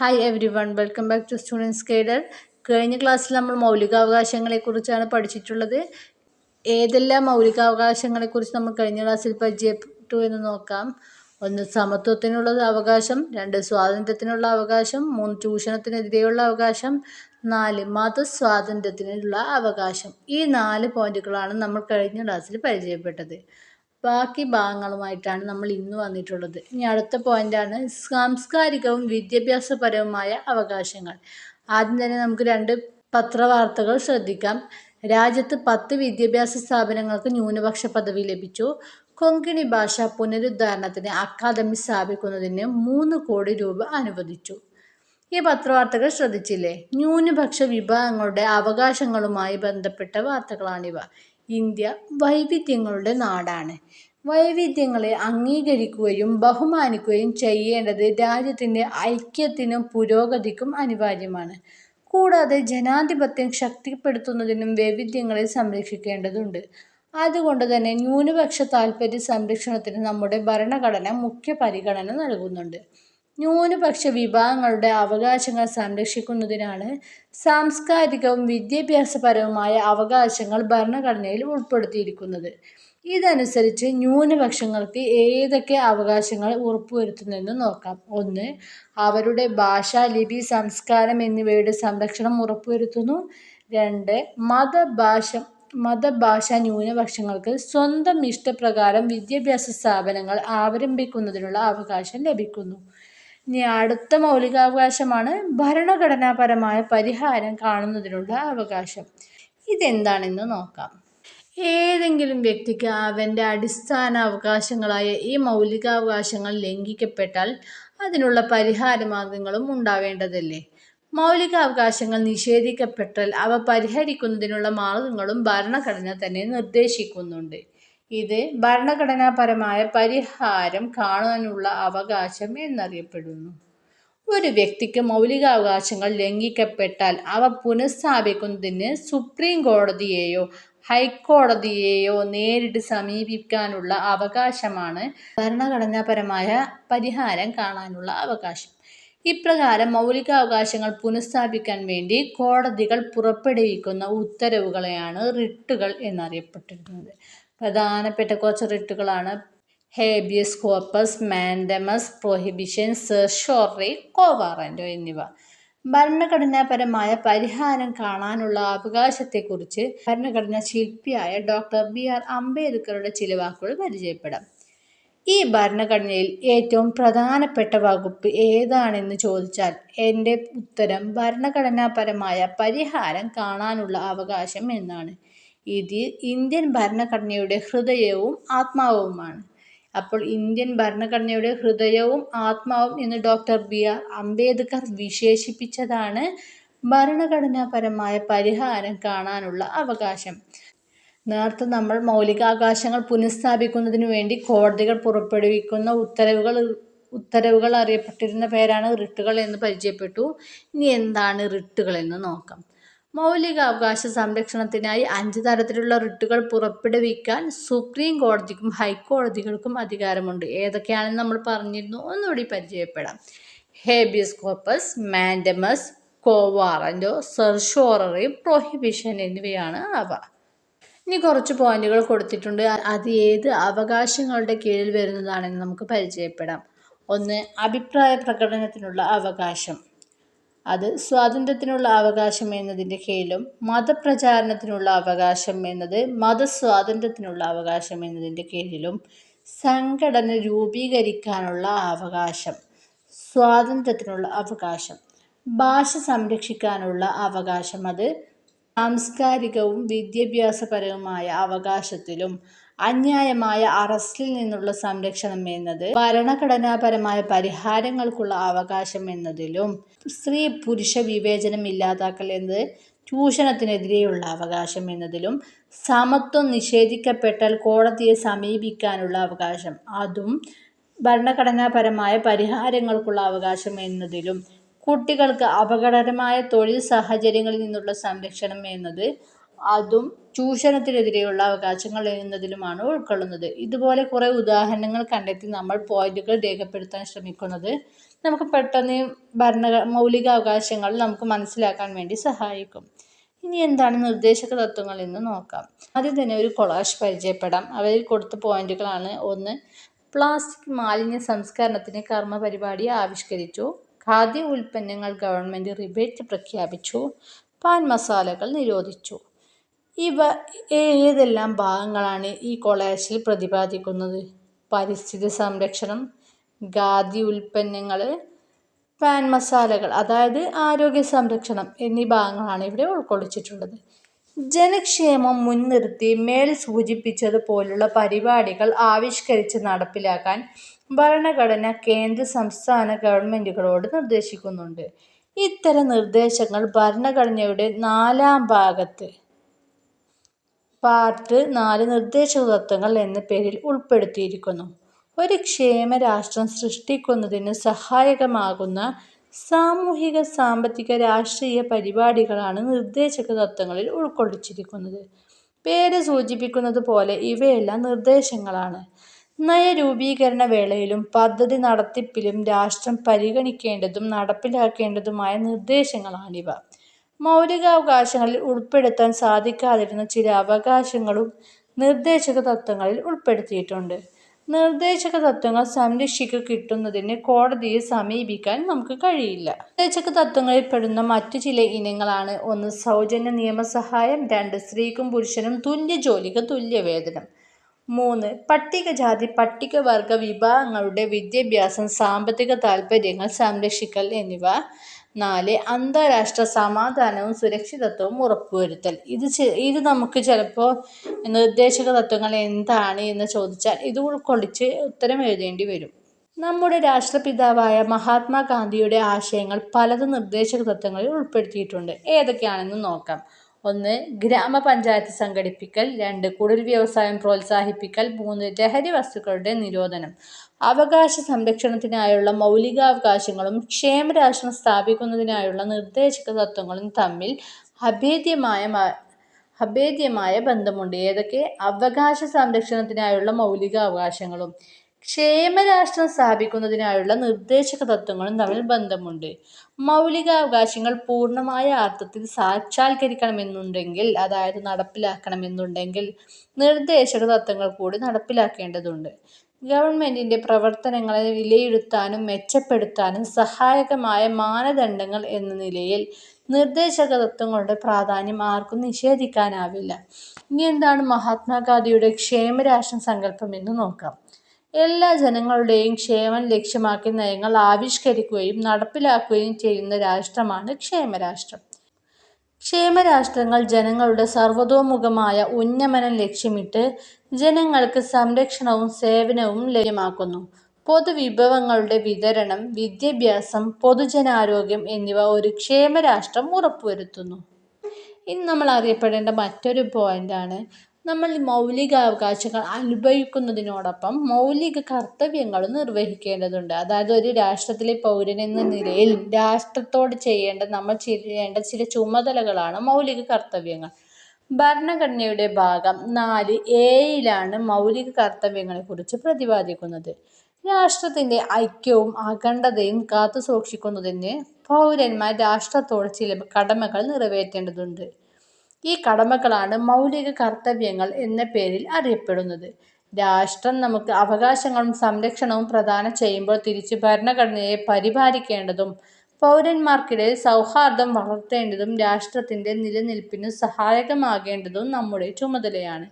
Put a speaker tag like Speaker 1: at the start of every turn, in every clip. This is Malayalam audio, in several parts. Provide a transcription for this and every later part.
Speaker 1: Hi everyone welcome back to students guider കഴിഞ്ഞ ക്ലാസ്സിൽ നമ്മൾ മൗലികാവകാശങ്ങളെക്കുറിച്ചാണ് പഠിച്ചിട്ടുള്ളത്. ഏതെല്ലാം മൗലികാവകാശങ്ങളെക്കുറിച്ച് നമ്മൾ കഴിഞ്ഞ ക്ലാസ്സിൽ പരിചയപ്പെട്ടു എന്ന് നോക്കാം. ഒന്ന് സമത്വത്തിനുള്ള അവകാശം. രണ്ട് സ്വാതന്ത്ര്യത്തിനുള്ള അവകാശം. മൂന്ന് ചൂഷണത്തിനെതിരെയുള്ള അവകാശം. നാല് മതസ്വാതന്ത്ര്യത്തിനുള്ള അവകാശം. ഈ നാല് പോയിന്റുകളാണ് നമ്മൾ കഴിഞ്ഞ ക്ലാസ്സിൽ പരിചയപ്പെട്ടത്. ബാക്കി ഭാഗങ്ങളുമായിട്ടാണ് നമ്മൾ ഇന്ന് വന്നിട്ടുള്ളത്. ഇനി അടുത്ത പോയിന്റാണ് സാംസ്കാരികവും വിദ്യാഭ്യാസപരവുമായ അവകാശങ്ങൾ. ആദ്യം തന്നെ നമുക്ക് രണ്ട് പത്രവാർത്തകൾ ശ്രദ്ധിക്കാം. രാജ്യത്ത് പത്ത് വിദ്യാഭ്യാസ സ്ഥാപനങ്ങൾക്ക് ന്യൂനപക്ഷ പദവി ലഭിച്ചു. കൊങ്കിണി ഭാഷ പുനരുദ്ധാരണത്തിന് അക്കാദമി സ്ഥാപിക്കുന്നതിന് മൂന്ന് കോടി രൂപ അനുവദിച്ചു. ഈ പത്രവാർത്തകൾ ശ്രദ്ധിച്ചില്ലേ? ന്യൂനപക്ഷ വിഭാഗങ്ങളുടെ അവകാശങ്ങളുമായി ബന്ധപ്പെട്ട വാർത്തകളാണിവ. ഇന്ത്യ വൈവിധ്യങ്ങളുടെ നാടാണ്. വൈവിധ്യങ്ങളെ അംഗീകരിക്കുകയും ബഹുമാനിക്കുകയും ചെയ്യേണ്ടത് രാജ്യത്തിന്റെ ഐക്യത്തിനും പുരോഗതിക്കും അനിവാര്യമാണ്. കൂടാതെ ജനാധിപത്യം ശക്തിപ്പെടുത്തുന്നതിനും വൈവിധ്യങ്ങളെ സംരക്ഷിക്കേണ്ടതുണ്ട്. അതുകൊണ്ട് തന്നെ ന്യൂനപക്ഷ താൽപ്പര്യ സംരക്ഷണത്തിന് നമ്മുടെ ഭരണഘടന മുഖ്യ പരിഗണന നൽകുന്നുണ്ട്. ന്യൂനപക്ഷ വിഭാഗങ്ങളുടെ അവകാശങ്ങൾ സംരക്ഷിക്കുന്നതിനാണ് സാംസ്കാരികവും വിദ്യാഭ്യാസപരവുമായ അവകാശങ്ങൾ ഭരണഘടനയിൽ ഉൾപ്പെടുത്തിയിരിക്കുന്നത്. ഇതനുസരിച്ച് ന്യൂനപക്ഷങ്ങൾക്ക് ഏതൊക്കെ അവകാശങ്ങൾ ഉറപ്പുവരുത്തുന്നതെന്ന് നോക്കാം. ഒന്ന് അവരുടെ ഭാഷ ലിപി സംസ്കാരം എന്നിവയുടെ സംരക്ഷണം ഉറപ്പുവരുത്തുന്നു. രണ്ട് മതഭാഷ മതഭാഷ ന്യൂനപക്ഷങ്ങൾക്ക് സ്വന്തം ഇഷ്ടപ്രകാരം വിദ്യാഭ്യാസ സ്ഥാപനങ്ങൾ ആരംഭിക്കുന്നതിനുള്ള അവകാശം ലഭിക്കുന്നു. ഇനി അടുത്ത മൗലികാവകാശമാണ് ഭരണഘടനാപരമായ പരിഹാരം കാണുന്നതിനുള്ള അവകാശം. ഇതെന്താണെന്ന് നോക്കാം. ഏതെങ്കിലും വ്യക്തിക്ക് അവന്റെ അടിസ്ഥാന അവകാശങ്ങളായ ഈ മൗലികാവകാശങ്ങൾ ലംഘിക്കപ്പെട്ടാൽ അതിനുള്ള പരിഹാര മാർഗങ്ങളും ഉണ്ടാവേണ്ടതല്ലേ? മൗലികാവകാശങ്ങൾ നിഷേധിക്കപ്പെട്ടാൽ അവ പരിഹരിക്കുന്നതിനുള്ള മാർഗങ്ങളും ഭരണഘടന തന്നെ നിർദ്ദേശിക്കുന്നുണ്ട്. ഇത് ഭരണഘടനാപരമായ പരിഹാരം കാണാനുള്ള അവകാശം എന്നറിയപ്പെടുന്നു. ഒരു വ്യക്തിക്ക് മൗലികാവകാശങ്ങൾ ലംഘിക്കപ്പെട്ടാൽ അവ പുനഃസ്ഥാപിക്കുന്നതിന് സുപ്രീം കോടതിയെയോ ഹൈക്കോടതിയെയോ നേരിട്ട് സമീപിക്കാനുള്ള അവകാശമാണ് ഭരണഘടനാപരമായ പരിഹാരം കാണാനുള്ള അവകാശം. ഇപ്രകാരം മൗലികാവകാശങ്ങൾ പുനഃസ്ഥാപിക്കാൻ വേണ്ടി കോടതികൾ പുറപ്പെടുവിക്കുന്ന ഉത്തരവുകളെയാണ് റിട്ടുകൾ എന്നറിയപ്പെട്ടിരുന്നത് പ്രധാനപ്പെട്ട കുറച്ച് റിട്ടുകളാണ് habeas corpus mandamus prohibition certiorari quo warranto എന്നിവ. ഭരണഘടനാപരമായ പരിഹാരം കാണാനുള്ള അവകാശത്തെക്കുറിച്ച് ഭരണഘടനാ ശില്പിയായ ഡോക്ടർ ബി ആർ അംബേദ്കറുടെ ചില വാക്കുകൾ പരിചയപ്പെടാം. ഈ ഭരണഘടനയിൽ ഏറ്റവും പ്രധാനപ്പെട്ട വകുപ്പ് ഏതാണെന്ന് ചോദിച്ചാൽ എന്റെ ഉത്തരം ഭരണഘടനാപരമായ പരിഹാരം കാണാനുള്ള അവകാശം എന്നാണ്. ഇത് ഇന്ത്യൻ ഭരണഘടനയുടെ ഹൃദയവും ആത്മാവുമാണ്. അപ്പോൾ ഇന്ത്യൻ ഭരണഘടനയുടെ ഹൃദയവും ആത്മാവും എന്ന് ഡോക്ടർ ബി ആർ അംബേദ്കർ വിശേഷിപ്പിച്ചതാണ് ഭരണഘടനാപരമായ പരിഹാരം കാണാനുള്ള അവകാശം. നേരത്തെ നമ്മൾ മൗലികാവകാശങ്ങൾ പുനഃസ്ഥാപിക്കുന്നതിന് വേണ്ടി കോടതികൾ പുറപ്പെടുവിക്കുന്ന ഉത്തരവുകൾ ഉത്തരവുകൾ അറിയപ്പെട്ടിരുന്ന പേരാണ് റിട്ടുകൾ എന്ന് പരിചയപ്പെട്ടു. ഇനി എന്താണ് റിട്ടുകൾ എന്ന് നോക്കാം. മൗലികാവകാശ സംരക്ഷണത്തിനായി അഞ്ച് തരത്തിലുള്ള റിട്ടുകൾ പുറപ്പെടുവിക്കാൻ സുപ്രീം കോടതിക്കും ഹൈക്കോടതികൾക്കും അധികാരമുണ്ട്. ഏതൊക്കെയാണെന്ന് നമ്മൾ പറഞ്ഞിരുന്നു. ഒന്നുകൂടി പരിചയപ്പെടാം. Habeas corpus mandamus quo warranto certiorari prohibition എന്നിവയാണ് അവ. ഇനി കുറച്ച് പോയിന്റുകൾ കൊടുത്തിട്ടുണ്ട്. അത് ഏത് അവകാശങ്ങളുടെ കീഴിൽ വരുന്നതാണെന്ന് നമുക്ക് പരിചയപ്പെടാം. ഒന്ന് അഭിപ്രായ പ്രകടനത്തിനുള്ള അവകാശം. അത് സ്വാതന്ത്ര്യത്തിനുള്ള അവകാശം എന്നതിന്റെ കീഴിലും മതപ്രചാരണത്തിനുള്ള അവകാശം എന്നത് മതസ്വാതന്ത്ര്യത്തിനുള്ള അവകാശം എന്നതിന്റെ കീഴിലും സംഘടന രൂപീകരിക്കാനുള്ള അവകാശം സ്വാതന്ത്ര്യത്തിനുള്ള അവകാശം ഭാഷ സംരക്ഷിക്കാനുള്ള അവകാശം. അത് സാംസ്കാരികവും വിദ്യാഭ്യാസപരവുമായ അവകാശത്തിലും അന്യായമായ അറസ്റ്റിൽ നിന്നുള്ള സംരക്ഷണം എന്നത് ഭരണഘടനാപരമായ പരിഹാരങ്ങൾക്കുള്ള അവകാശം എന്നതിലും സ്ത്രീ പുരുഷ വിവേചനം ഇല്ലാതാക്കൽ എന്നത് ചൂഷണത്തിനെതിരെയുള്ള അവകാശം എന്നതിലും സമത്വം നിഷേധിക്കപ്പെട്ടാൽ കോടതിയെ സമീപിക്കാനുള്ള അവകാശം. അതും ഭരണഘടനാപരമായ പരിഹാരങ്ങൾക്കുള്ള അവകാശം എന്നതിലും കുട്ടികൾക്ക് അപകടകരമായ തൊഴിൽ സാഹചര്യങ്ങളിൽ നിന്നുള്ള സംരക്ഷണം എന്നത് അതും ചൂഷണത്തിനെതിരെയുള്ള അവകാശങ്ങൾ എന്നതിലുമാണ് ഉൾക്കൊള്ളുന്നത്. ഇതുപോലെ കുറേ ഉദാഹരണങ്ങൾ കണ്ടെത്തി നമ്മൾ പോയിന്റുകൾ രേഖപ്പെടുത്താൻ ശ്രമിക്കുന്നത് നമുക്ക് പെട്ടെന്ന് ഭരണ മൗലിക അവകാശങ്ങൾ നമുക്ക് മനസ്സിലാക്കാൻ വേണ്ടി സഹായിക്കും. ഇനി എന്താണ് നിർദ്ദേശക തത്വങ്ങൾ എന്ന് നോക്കാം. ആദ്യം തന്നെ ഒരു കൊളാഷ് പരിചയപ്പെടാം. അവയിൽ കൊടുത്ത പോയിന്റുകളാണ് ഒന്ന് പ്ലാസ്റ്റിക് മാലിന്യ സംസ്കരണത്തിന് കർമ്മ പരിപാടി ആവിഷ്കരിച്ചു. ഖാദ്യ ഉൽപ്പന്നങ്ങൾ ഗവൺമെന്റ് റിബേറ്റ് പ്രഖ്യാപിച്ചു. പാൻ മസാലകൾ നിരോധിച്ചു. ഇവ ഏതെല്ലാം ഭാഗങ്ങളാണ് ഈ കൊളാഷിൽ പ്രതിപാദിക്കുന്നത്? പരിസ്ഥിതി സംരക്ഷണം ഖാദി ഉൽപ്പന്നങ്ങൾ പാൻ മസാലകൾ അതായത് ആരോഗ്യ സംരക്ഷണം എന്നീ ഭാഗങ്ങളാണ് ഇവിടെ ഉൾക്കൊള്ളിച്ചിട്ടുള്ളത്. ജനക്ഷേമം മുൻനിർത്തി മേൽ സൂചിപ്പിച്ചതുപോലുള്ള പരിപാടികൾ ആവിഷ്കരിച്ച് നടപ്പിലാക്കാൻ ഭരണഘടന കേന്ദ്ര സംസ്ഥാന ഗവൺമെന്റുകളോട് നിർദ്ദേശിക്കുന്നുണ്ട്. ഇത്തരം നിർദ്ദേശങ്ങൾ ഭരണഘടനയുടെ നാലാം ഭാഗത്ത് പാർട്ട് നാല് നിർദ്ദേശക തത്വങ്ങൾ എന്ന പേരിൽ ഉൾപ്പെടുത്തിയിരിക്കുന്നു. ഒരു ക്ഷേമ രാഷ്ട്രം സൃഷ്ടിക്കുന്നതിന് സഹായകമാകുന്ന സാമൂഹിക സാമ്പത്തിക രാഷ്ട്രീയ പരിപാടികളാണ് നിർദ്ദേശക തത്വങ്ങളിൽ ഉൾക്കൊള്ളിച്ചിരിക്കുന്നത്. പേര് സൂചിപ്പിക്കുന്നത് പോലെ ഇവയെല്ലാം നിർദ്ദേശങ്ങളാണ്. നയരൂപീകരണ വേളയിലും പദ്ധതി നടത്തിപ്പിലും രാഷ്ട്രം പരിഗണിക്കേണ്ടതും നടപ്പിലാക്കേണ്ടതുമായ നിർദ്ദേശങ്ങളാണിവ. മൗലികാവകാശങ്ങളിൽ ഉൾപ്പെടുത്താൻ സാധിക്കാതിരുന്ന ചില അവകാശങ്ങളും നിർദ്ദേശക തത്വങ്ങളിൽ ഉൾപ്പെടുത്തിയിട്ടുണ്ട്. നിർദ്ദേശക തത്വങ്ങൾ സംരക്ഷിക്കു കിട്ടുന്നതിന് കോടതിയെ സമീപിക്കാൻ നമുക്ക് കഴിയില്ല. നിർദ്ദേശക തത്വങ്ങളിൽ പെടുന്ന മറ്റു ചില ഇനങ്ങളാണ് ഒന്ന് സൗജന്യ നിയമസഹായം രണ്ട് സ്ത്രീക്കും പുരുഷനും തുല്യ ജോലിക്ക് തുല്യ വേതനം മൂന്ന് പട്ടികജാതി പട്ടികവർഗ വിഭാഗങ്ങളുടെ വിദ്യാഭ്യാസം സാമ്പത്തിക താൽപ്പര്യങ്ങൾ സംരക്ഷിക്കൽ എന്നിവ. നാല് അന്താരാഷ്ട്ര സമാധാനവും സുരക്ഷിതത്വവും ഉറപ്പുവരുത്തൽ. ഇത് ഇത് നമുക്ക് ചിലപ്പോൾ നിർദ്ദേശക തത്വങ്ങൾ എന്താണ് എന്ന് ചോദിച്ചാൽ ഇത് ഉൾക്കൊള്ളിച്ച് ഉത്തരം എഴുതേണ്ടി വരും. നമ്മുടെ രാഷ്ട്രപിതാവായ മഹാത്മാഗാന്ധിയുടെ ആശയങ്ങൾ പലതും നിർദ്ദേശക തത്വങ്ങളിൽ ഉൾപ്പെടുത്തിയിട്ടുണ്ട്. ഏതൊക്കെയാണെന്ന് നോക്കാം. ഒന്ന് ഗ്രാമപഞ്ചായത്ത് സംഘടിപ്പിക്കൽ. രണ്ട് കുടിൽ വ്യവസായം പ്രോത്സാഹിപ്പിക്കൽ. മൂന്ന് ലഹരി വസ്തുക്കളുടെ നിരോധനം. അവകാശ സംരക്ഷണത്തിനായുള്ള മൗലികാവകാശങ്ങളും ക്ഷേമരാഷ്ട്രം സ്ഥാപിക്കുന്നതിനായുള്ള നിർദ്ദേശക തത്വങ്ങളും തമ്മിൽ അഭേദ്യമായ അഭേദ്യമായ ബന്ധമുണ്ട്. ഏതൊക്കെ? അവകാശ സംരക്ഷണത്തിനായുള്ള മൗലികാവകാശങ്ങളും. ക്ഷേമരാഷ്ട്രം സ്ഥാപിക്കുന്നതിനായുള്ള നിർദ്ദേശക തത്വങ്ങളും തമ്മിൽ ബന്ധമുണ്ട്. മൗലികാവകാശങ്ങൾ പൂർണമായ അർത്ഥത്തിൽ സാക്ഷാത്കരിക്കണമെന്നുണ്ടെങ്കിൽ അതായത് നടപ്പിലാക്കണമെന്നുണ്ടെങ്കിൽ നിർദ്ദേശക തത്വങ്ങൾ കൂടി നടപ്പിലാക്കേണ്ടതുണ്ട്. ഗവൺമെന്റിന്റെ പ്രവർത്തനങ്ങളെ വിലയിരുത്താനും മെച്ചപ്പെടുത്താനും സഹായകമായ മാനദണ്ഡങ്ങൾ എന്ന നിലയിൽ നിർദ്ദേശക തത്വങ്ങളുടെ പ്രാധാന്യം ആർക്കും നിഷേധിക്കാനാവില്ല. ഇനി എന്താണ് മഹാത്മാഗാന്ധിയുടെ ക്ഷേമരാഷ്ട്രം സങ്കല്പം എന്ന് നോക്കാം. എല്ലാ ജനങ്ങളുടെയും ക്ഷേമം ലക്ഷ്യമാക്കി നയങ്ങൾ ആവിഷ്കരിക്കുകയും നടപ്പിലാക്കുകയും ചെയ്യുന്ന രാഷ്ട്രമാണ് ക്ഷേമരാഷ്ട്രം. ക്ഷേമരാഷ്ട്രങ്ങൾ ജനങ്ങളുടെ സർവതോമുഖമായ ഉന്നമനം ലക്ഷ്യമിട്ട് ജനങ്ങൾക്ക് സംരക്ഷണവും സേവനവും ലഭ്യമാക്കുന്നു. പൊതുവിഭവങ്ങളുടെ വിതരണം വിദ്യാഭ്യാസം പൊതുജനാരോഗ്യം എന്നിവ ഒരു ക്ഷേമരാഷ്ട്രം ഉറപ്പുവരുത്തുന്നു. ഇനി നമ്മൾ അറിയപ്പെടേണ്ട മറ്റൊരു പോയിന്റാണ് നമ്മൾ മൗലികാവകാശങ്ങൾ അനുഭവിക്കുന്നതിനോടൊപ്പം മൗലിക കർത്തവ്യങ്ങളും നിർവഹിക്കേണ്ടതുണ്ട്. അതായത് ഒരു രാഷ്ട്രത്തിലെ പൗരൻ എന്ന നിലയിൽ രാഷ്ട്രത്തോട് ചെയ്യേണ്ട നമ്മൾ ചെയ്യേണ്ട ചില ചുമതലകളാണ് മൗലിക കർത്തവ്യങ്ങൾ. ഭരണഘടനയുടെ ഭാഗം നാല് എയിലാണ് മൗലിക കർത്തവ്യങ്ങളെക്കുറിച്ച് പ്രതിപാദിക്കുന്നത്. രാഷ്ട്രത്തിന്റെ ഐക്യവും അഖണ്ഡതയും കാത്തു സൂക്ഷിക്കുന്നതിന് പൗരന്മാർ രാഷ്ട്രത്തോട് ചില കടമകൾ നിറവേറ്റേണ്ടതുണ്ട്. ഈ കടമകളാണ് മൗലിക കർത്തവ്യങ്ങൾ എന്ന പേരിൽ അറിയപ്പെടുന്നത്. രാഷ്ട്രം നമുക്ക് അവകാശങ്ങളും സംരക്ഷണവും പ്രദാനം ചെയ്യുമ്പോൾ തിരിച്ച് ഭരണഘടനയെ പരിപാലിക്കേണ്ടതും പൗരന്മാർക്കിടയിൽ സൗഹാർദ്ദം വളർത്തേണ്ടതും രാഷ്ട്രത്തിന്റെ നിലനിൽപ്പിന് സഹായകമാകേണ്ടതും നമ്മുടെ ചുമതലയാണ്.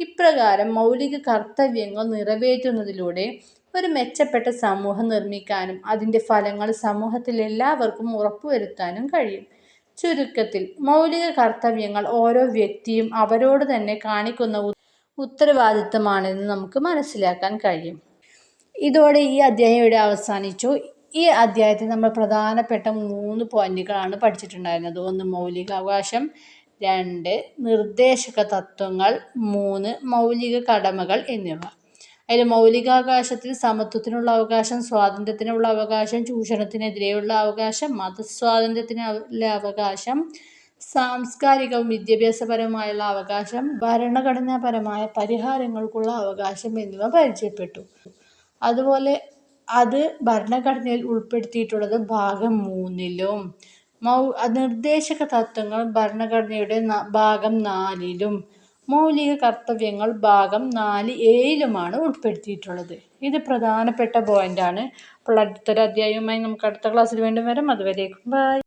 Speaker 1: ഇപ്രകാരം മൗലിക കർത്തവ്യങ്ങൾ നിറവേറ്റുന്നതിലൂടെ ഒരു മെച്ചപ്പെട്ട സമൂഹം നിർമ്മിക്കാനും അതിന്റെ ഫലങ്ങൾ സമൂഹത്തിൽ എല്ലാവർക്കും ഉറപ്പുവരുത്താനും കഴിയും. ചുരുക്കത്തിൽ മൗലിക കർത്തവ്യങ്ങൾ ഓരോ വ്യക്തിയും അവരോട് തന്നെ കാണിക്കുന്ന ഉത്തരവാദിത്തമാണെന്ന് നമുക്ക് മനസ്സിലാക്കാൻ കഴിയും. ഇതോടെ ഈ അധ്യായം ഇവിടെ അവസാനിച്ചു. ഈ അധ്യായത്തിൽ നമ്മൾ പ്രധാനപ്പെട്ട മൂന്ന് പോയിന്റുകളാണ് പഠിച്ചിട്ടുണ്ടായിരുന്നത്. ഒന്ന് മൗലികാവകാശം രണ്ട് നിർദ്ദേശക തത്വങ്ങൾ മൂന്ന് മൗലിക കടമകൾ എന്നിവ. അതിൽ മൗലികാവകാശത്തിൽ സമത്വത്തിനുള്ള അവകാശം സ്വാതന്ത്ര്യത്തിനുള്ള അവകാശം ചൂഷണത്തിനെതിരെയുള്ള അവകാശം മതസ്വാതന്ത്ര്യത്തിനുള്ള അവകാശം സാംസ്കാരികവും വിദ്യാഭ്യാസപരവുമായുള്ള അവകാശം ഭരണഘടനാപരമായ പരിഹാരങ്ങൾക്കുള്ള അവകാശം എന്നിവ പരിചയപ്പെട്ടു. അതുപോലെ അത് ഭരണഘടനയിൽ ഉൾപ്പെടുത്തിയിട്ടുള്ളത് ഭാഗം മൂന്നിലും. മൗ നിർദ്ദേശക തത്വങ്ങൾ ഭരണഘടനയുടെ ഭാഗം നാലിലും. മൗലിക കർത്തവ്യങ്ങൾ ഭാഗം നാല് എയിലുമാണ് ഉൾപ്പെടുത്തിയിട്ടുള്ളത്. ഇത് പ്രധാനപ്പെട്ട പോയിന്റാണ് അപ്പോൾ അടുത്തൊരു അധ്യായവുമായി നമുക്ക് അടുത്ത ക്ലാസ്സിൽ വീണ്ടും വരാം. അതുവരേക്കും ബൈ